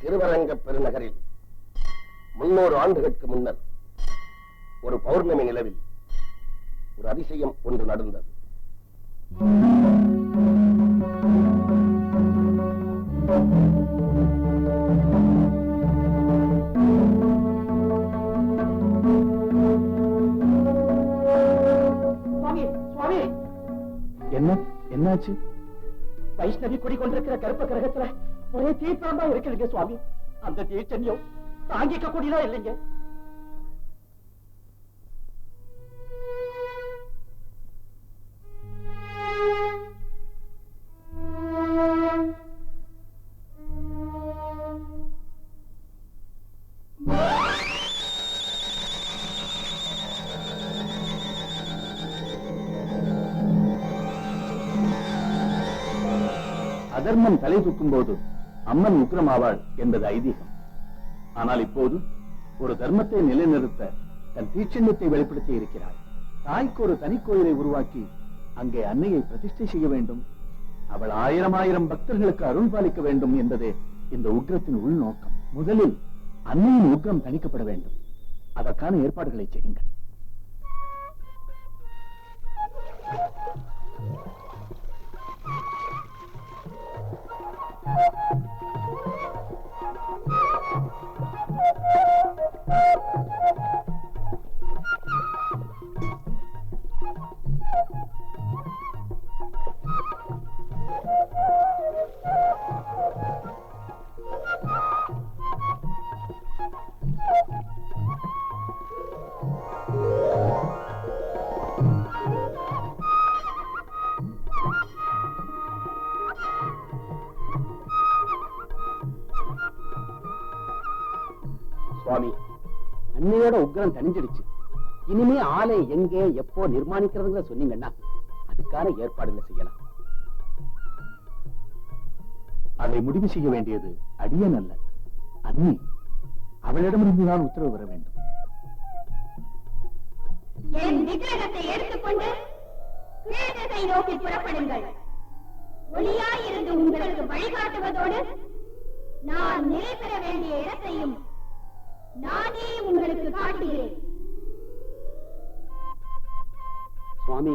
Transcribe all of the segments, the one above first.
திருவரங்க பெருநகரில் முன்னூறு ஆண்டுகளுக்கு முன்னர் ஒரு பௌர்ணமி நிலவில் ஒரு அதிசயம் ஒன்று நடந்தது. என்ன? என்னாச்சு? வைஷ்ணவி குடி கொண்டிருக்கிற கருப்ப கிரகத்துல ஒரே தீர்த்தம் தான் இருக்குதுங்க சுவாமி. அந்த தீர்ச்சன்யம் தாங்கிக்க கூடியதா இல்லைங்க. அதர்மம் தலை தூக்கும் போது அம்மன் உக்ரமாவாள் என்பது ஐதீகம். ஆனால் இப்போது ஒரு தர்மத்தை நிலைநிறுத்த தன் தீட்சண்யத்தை வெளிப்படுத்தி இருக்கிறாள். தாய்க்கு ஒரு தனி கோயிலை உருவாக்கி அங்கே அன்னையை பிரதிஷ்டை செய்ய வேண்டும். அவள் ஆயிரம் ஆயிரம் பக்தர்களுக்கு அருள் பாலிக்க வேண்டும் என்பதே இந்த உக்ரத்தின் உள்நோக்கம். முதலில் அன்னையின் உக்ரம் தணிக்கப்பட வேண்டும். அதற்கான ஏற்பாடுகளை செய்யுங்கள். அன்னையோட உக்ரம் தணிஞ்சிடுச்சு. இனிமே ஆலை எங்கே எப்போ நிர்மாணிக்கிறதுங்கிற சொன்னீங்கன்னா அதுக்கான ஏற்பாடுகளை செய்யலாம். அதை முடிவு செய்ய வேண்டியது அடியன் அல்ல அண்ணி. அவளிடமிருந்து தான் உத்தரவு வர வேண்டும். என் விக்கிரகத்தை எடுத்துக்கொண்டு கிழக்கை நோக்கி புறப்படுங்கள். ஒளியாயிருந்து உங்களுக்கு வழிகாட்டுவதோடு நான் நிறைவேற வேண்டிய இடத்தையும் நானே உங்களுக்கு காட்டுகிறேன் சுவாமி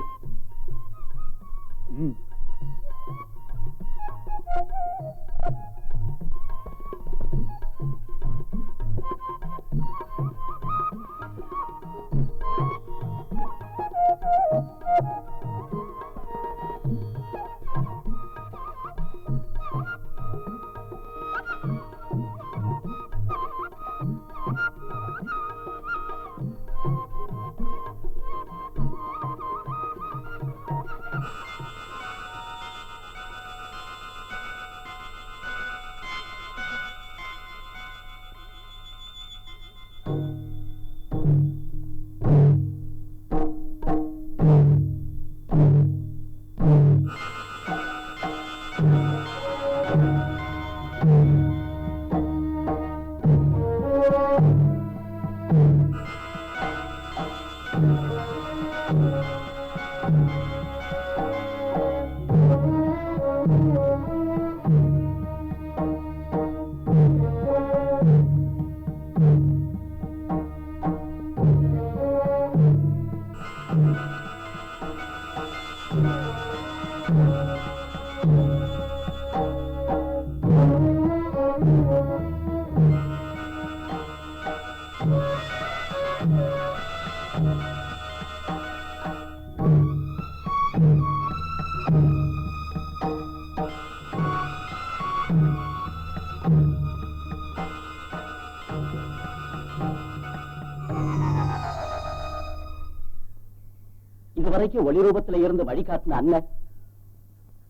வரைக்கும் ஒளி ரூபத்துல இருந்து வழிகாட்டின அண்ணன்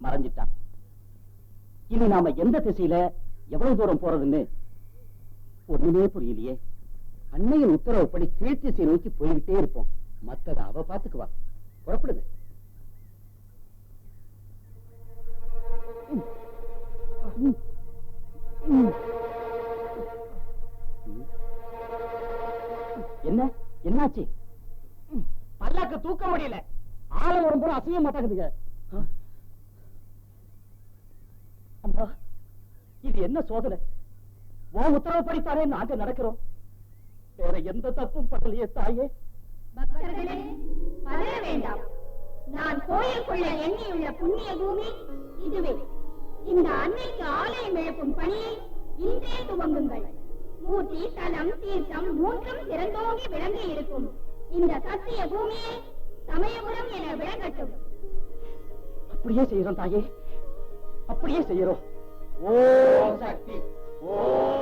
மறைஞ்சிட்டான். இனி நாம எந்த திசையில எவ்வளவு தூரம் போறதுன்னு ஒண்ணுமே புரியலையே. அன்னையின் உத்தரவுப்படி கீழ்த்திசை நோக்கி போய்கிட்டே இருப்போம். மத்தத அவ பாத்துக்குவா புறப்படுங்க. என்ன? என்னாச்சு? பல்லாக்கு தூக்க முடியல. ஆள வரும்போது அசைய மாட்டாங்குதுங்க. அம்மா இது என்ன சோதனை? உன் உத்தரவுப்படித்தானே நாங்க நடக்கிறோம். வேற எந்த தப்பும் பண்ணலையே தாயே. பக்தர்களே பதற வேண்டாம். நான் கோயில் எண்ணியுள்ள புண்ணிய பூமி இதுவே. இந்த அன்னைக்கு ஆலயம் எழுப்பும் பணியை இன்றே துவங்குங்கள். மூர்த்தி தலம் தீர்த்தம் மூன்றும் திறந்தோங்கி விளங்கி இருக்கும். இந்த சத்திய பூமியை சமயபுரம் என விளங்கட்டும். அப்படியே செய்யறோம் தாயே. அப்படியே செய்யறோம் ஓம் சக்தி. சக்தி